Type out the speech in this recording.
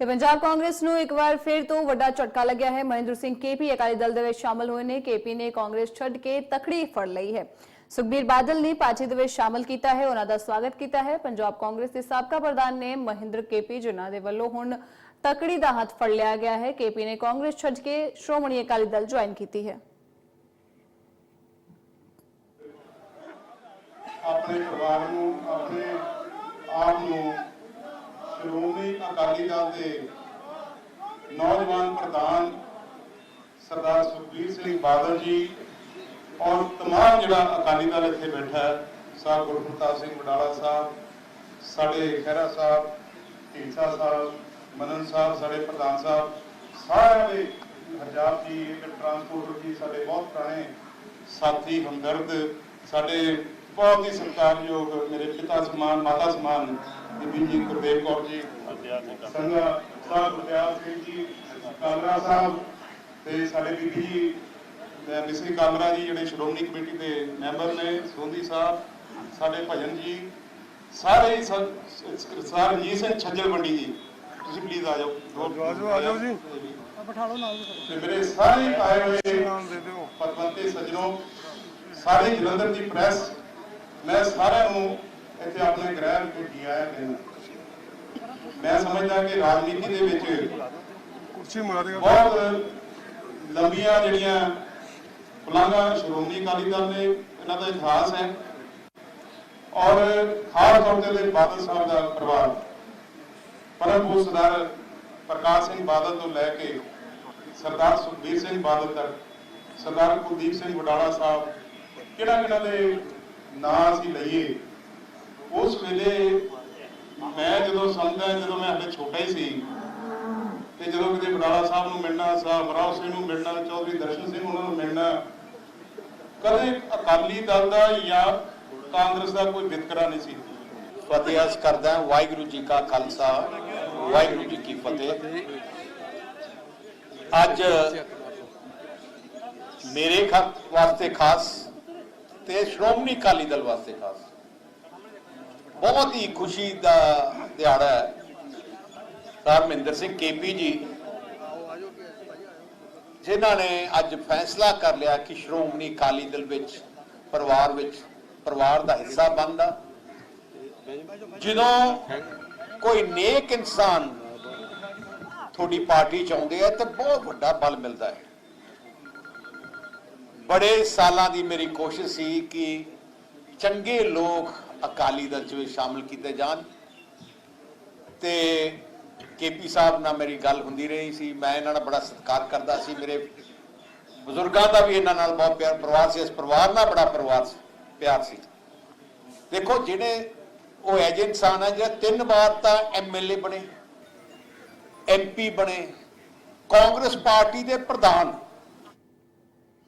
ਤੇ ਪੰਜਾਬ ਕਾਂਗਰਸ ਨੂੰ ਇੱਕ ਵਾਰ ਫਿਰ ਤੋਂ ਵੱਡਾ ਝਟਕਾ ਲੱਗਿਆ ਹੈ। ਮਹਿੰਦਰ ਸਿੰਘ ਕੇਪੀ ਅਕਾਲੀ ਦਲ ਦੇ ਵਿੱਚ ਸ਼ਾਮਲ ਹੋਏ ਨੇ। ਕੇਪੀ ਨੇ ਕਾਂਗਰਸ ਛੱਡ ਕੇ ਤਕੜੀ ਫੜ ਲਈ ਹੈ। ਸੁਖਬੀਰ ਬਾਦਲ ਨੇ ਪਾਰਟੀ ਦੇ ਵਿੱਚ ਸ਼ਾਮਲ ਕੀਤਾ ਹੈ। ਉਹਨਾਂ ਦਾ ਸਵਾਗਤ ਕੀਤਾ ਹੈ। ਪੰਜਾਬ ਕਾਂਗਰਸ ਦੇ ਸਾਬਕਾ ਪ੍ਰਧਾਨ ਨੇ ਮਹਿੰਦਰ ਕੇਪੀ, ਜਿਨ੍ਹਾਂ ਦੇ ਵੱਲੋਂ ਹੁਣ ਤਕੜੀ ਦਾ ਹੱਥ ਫੜ ਲਿਆ ਗਿਆ ਹੈ। ਕੇਪੀ ਨੇ ਕਾਂਗਰਸ ਛੱਡ ਕੇ ਸ਼੍ਰੋਮਣੀ ਅਕਾਲੀ ਦਲ ਜੁਆਇਨ ਕੀਤੀ ਹੈ। ਆਪਣੇ ਪਰਿਵਾਰ ਨੂੰ, ਆਪਣੇ ਆਪ ਨੂੰ ਸ਼੍ਰੋਮਣੀ ਅਕਾਲੀ ਦਲ ਦੇ ਨੌਜਵਾਨ ਪ੍ਰਧਾਨ ਸਰਦਾਰ ਸੁਖਬੀਰ ਸਿੰਘ ਬਾਦਲ ਜੀ ਔਰ ਤਮਾਮ ਜਿਹੜਾ ਅਕਾਲੀ ਦਲ ਇੱਥੇ ਬੈਠਾ ਹੈ ਸਾਹਿਬ ਗੁਰਪ੍ਰਤਾਪ ਸਿੰਘ ਵਡਾਲਾ ਸਾਹਿਬ, ਸਾਡੇ ਖਹਿਰਾ ਸਾਹਿਬ ਢੀਂਸਾ ਸਾਹਿਬ, ਮਨਨ ਸਾਹਿਬ, ਸਾਡੇ ਪ੍ਰਧਾਨ ਸਾਹਿਬ, ਸਾਰਿਆਂ ਦੇ ਹਰਜਾਬ ਜੀ ਇੱਕ ਟਰਾਂਸਪੋਰਟਰ ਜੀ ਸਾਡੇ ਬਹੁਤ ਪੁਰਾਣੇ ਸਾਥੀ, ਹਮਦਰਦ, ਸਾਡੇ ਬਹੁਤ ਹੀ ਸਤਿਕਾਰਯੋਗ ਮੇਰੇ ਪਿਤਾ ਸਮਾਨ, ਮਾਤਾ ਸਮਾਨ ਬੀਬੀ ਜੀ ਗੁਰਦੇਵ ਕੌਰ ਜੀ ਸੰਗਾ ਸਾਹਿਬ ਗੁਰਦਿਆਲ ਸਿੰਘ ਜੀ ਕਾਲਰਾ ਸਾਹਿਬ ਤੇ ਸਾਡੇ ਬੀਬੀ ਜੀ ਮਿਸਰੀ ਕਾਲਰਾ ਜੀ ਜਿਹੜੇ ਸ਼੍ਰੋਮਣੀ ਕਮੇਟੀ ਦੇ ਮੈਂਬਰ ਨੇ ਸੋਂਦੀ ਸਾਹਿਬ ਸਾਡੇ ਭਜਨ ਜੀ ਸਾਰੇ ਸਰ ਰਣਜੀਤ ਸਿੰਘ ਛੱਜਲ ਮੰਡੀ ਜੀ। ਤੁਸੀਂ ਪਲੀਜ਼ ਆ ਜਾਓ। ਦੋ- ਆ ਜਾਓ, ਆ ਜਾਓ ਜੀ। ਬਿਠਾ ਲਓ ਨਾਲ ਤੇ ਮੇਰੇ ਸਾਰੇ ਆਏ ਹੋਏ ਨਾਮ ਦੇ ਦਿਓ। ਪਤਵੰਤੇ ਸੱਜਣੋ ਸਾਰੇ ਜਲੰਧਰ ਦੀ ਪ੍ਰੈਸ ਮੈਂ ਸਾਰਿਆਂ ਨੂੰ ਇੱਥੇ ਆਪਣੇ ਗ੍ਰਹਿ ਵਿੱਚ ਜੀ ਆਇਆ ਕਹਿੰਦਾ ਮੈਂ ਸਮਝਦਾ ਕਿ ਰਾਜਨੀਤੀ ਦੇ ਵਿੱਚ ਕੁਰਸੀ ਦੇਗਾ ਬਹੁਤ ਲੰਬੀਆਂ ਜਿਹੜੀਆਂ ਪੁਲਾਂਘਾਂ ਸ਼੍ਰੋਮਣੀ ਅਕਾਲੀ ਦਲ ਨੇ ਇਹਨਾਂ ਦਾ ਇਤਿਹਾਸ ਹੈ। ਔਰ ਖਾਸ ਤੌਰ ਤੇ ਬਾਦਲ ਸਾਹਿਬ ਦਾ ਪਰਿਵਾਰ। ਪਰਮ ਪੂਜ ਸਰਦਾਰ ਪ੍ਰਕਾਸ਼ ਸਿੰਘ ਬਾਦਲ ਤੋਂ ਲੈ ਕੇ ਸਰਦਾਰ ਸੁਖਬੀਰ ਸਿੰਘ ਬਾਦਲ ਤੱਕ ਸਰਦਾਰ ਕੁਲਦੀਪ ਸਿੰਘ ਵਡਾਲਾ ਸਾਹਿਬ ਕਿਹੜਾ ਕਿਹੜਾ ਦੇ ਨਾਂ ਅਸੀਂ ਲਈਏ ਉਸ ਵੇਲੇ ਮੈਂ ਜਦੋਂ ਸਮਝਦਾ ਜਦੋਂ ਮੈਂ ਹਲੇ ਛੋਟਾ ਹੀ ਸੀ ਤੇ ਜਦੋਂ ਕਿਤੇ ਵਡਾਲਾ ਸਾਹਿਬ ਨੂੰ ਮਿਲਣਾ, ਸਾਹਿਬ ਅਮਰਾਓ ਸਿੰਘ ਨੂੰ ਮਿਲਣਾ, ਚੌਧਰੀ ਦਰਸ਼ਨ ਸਿੰਘ ਉਹਨਾਂ ਨੂੰ ਮਿਲਣਾ, ਕਦੇ ਅਕਾਲੀ ਦਲ ਦਾ ਜਾਂ ਕਾਂਗਰਸ ਦਾ ਕੋਈ ਵਿਤਕਰਾ ਨਹੀਂ ਸੀ। ਫਤਿਹ ਕਰਦਾ ਵਾਹਿਗੁਰੂ ਜੀ ਕਾ ਖਾਲਸਾ, ਵਾਹਿਗੁਰੂ ਜੀ ਕੀ ਫਤਿਹ। ਅੱਜ ਮੇਰੇ ਵਾਸਤੇ ਖਾਸ ਤੇ ਸ਼੍ਰੋਮਣੀ ਅਕਾਲੀ ਦਲ ਵਾਸਤੇ ਖਾਸ। ਬਹੁਤ ਹੀ ਖੁਸ਼ੀ ਦਾ ਦਿਹਾੜਾ ਹੈ। ਸਰ ਮਹਿੰਦਰ ਸਿੰਘ ਕੇਪੀ ਜੀ, ਜਿਨ੍ਹਾਂ ਨੇ ਅੱਜ ਫੈਸਲਾ ਕਰ ਲਿਆ ਕਿ ਸ਼੍ਰੋਮਣੀ ਅਕਾਲੀ ਦਲ ਵਿੱਚ, ਪਰਿਵਾਰ ਵਿੱਚ, ਪਰਿਵਾਰ ਦਾ ਹਿੱਸਾ ਬਣਦਾ। ਜਦੋਂ ਕੋਈ ਨੇਕ ਇਨਸਾਨ ਤੁਹਾਡੀ ਪਾਰਟੀ ਚ ਆਉਂਦੇ ਆ ਤਾਂ ਬਹੁਤ ਵੱਡਾ ਬਲ ਮਿਲਦਾ ਹੈ। ਬੜੇ ਸਾਲਾਂ ਦੀ ਮੇਰੀ ਕੋਸ਼ਿਸ਼ ਸੀ ਕਿ ਚੰਗੇ ਲੋਕ ਅਕਾਲੀ ਦਲ ਚ ਵੀ ਸ਼ਾਮਲ ਕੀਤੇ ਜਾਣ। ਤੇ ਕੇਪੀ ਸਾਹਿਬ ਨਾਲ ਮੇਰੀ ਗੱਲ ਹੁੰਦੀ ਰਹੀ ਸੀ। ਮੈਂ ਇਹਨਾਂ ਦਾ ਬੜਾ ਸਤਿਕਾਰ ਕਰਦਾ ਸੀ। ਮੇਰੇ ਬਜ਼ੁਰਗਾਂ ਦਾ ਵੀ ਇਹਨਾਂ ਨਾਲ ਬਹੁਤ ਪਿਆਰ, ਪਰਿਵਾਰ ਸੀ। ਇਸ ਪਰਿਵਾਰ ਨਾਲ ਬੜਾ ਪਰਿਵਾਰ ਸੀ, ਪਿਆਰ ਸੀ। ਦੇਖੋ, ਜਿਹੜੇ ਉਹ ਐਜੇ ਇਨਸਾਨ ਹੈ ਜਿਹੜਾ ਤਿੰਨ ਵਾਰ ਤਾਂ ਐਮਐਲਏ ਬਣੇ ਐਮਪੀ ਬਣੇ, ਕਾਂਗਰਸ ਪਾਰਟੀ ਦੇ ਪ੍ਰਧਾਨ